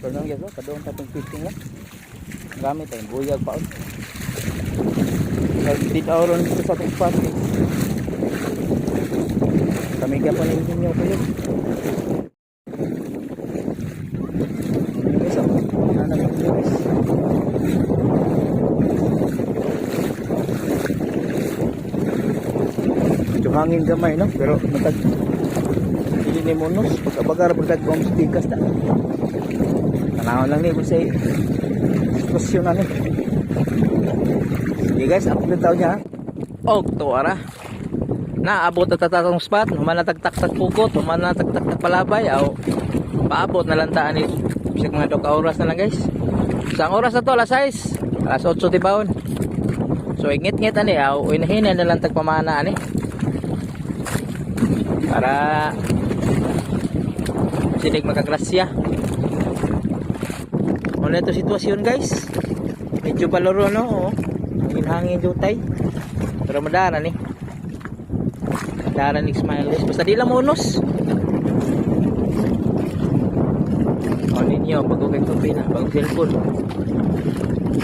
Pero nang yun, kadoon tatong fishing lang. Gamit tayo, buyag pa. Dito ako ron dito sa atong spot. eh. Kami ka rin ninyo ko yun. Guys, ako. Hanap ang. Medyo hangin gamay, no? Pero matag hindi ni Monos. Pagkabagar, pagkat kong stikas na. Tanahon lang ni kung sa sitwasyon na ni. Sige guys, upload daw niya. Oh, tuwara. Naabot na tatatong spot, human na tagtak pukot, human na tagtak palabay, aw paabot na ni Bisag mga dok oras na lang guys. Isang oras na to, alas 6. Alas 8 tibawon. So ingit-ngit ani, aw inahinan na lang tagpamana ani. Para sinig makagrasya. Ano ito sitwasyon guys? Medyo palaro no, oh. hangin-hangin jutay. Pero madara ni. Madara ni smile guys. Basta di lang monos. O ninyo, bago kay tupi na, bago cellphone.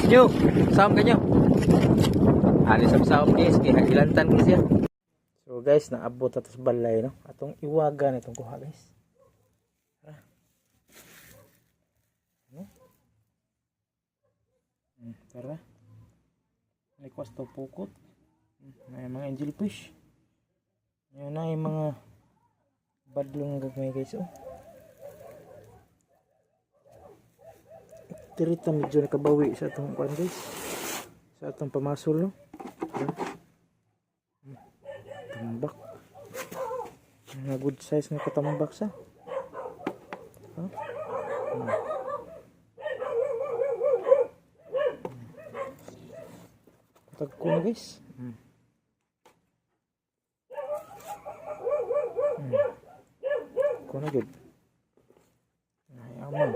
Nyo, saan ka nyo? Alis ang saom guys, kaya ilantan ko siya. So guys, naabot na to sa balay no. Atong iwaga nitong kuha guys. Tara. Ano? May kwas to pukot. May mga angel fish. Yan na yung mga badlong gagmay guys oh. Tirita medyo nakabawi sa atong kuan guys. Sa atong pamasol no. Hmm, Tambak. Mga good size nga katambak sa. Ha? Hmm. Tagko na guys. Hmm. Hmm. Ko na good. Ay, aman.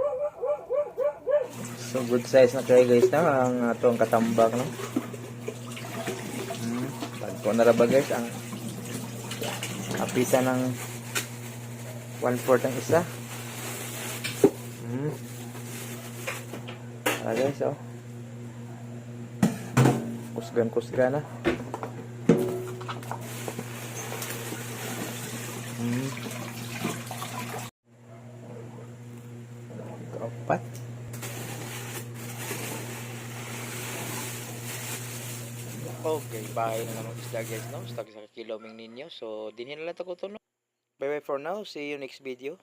So good size na kayo guys na ang atong katambak no. Hmm. Tagko na ra ba guys ang kapita ng 1/4 ang isa. Hmm. Ah guys oh. Kusgan kusgan na. Hmm. Kapat. Okay, bahay na naman isda guys, no? Stag sa kiloming ninyo. So, din na lang ito ko to, no? Bye bye for now. See you next video.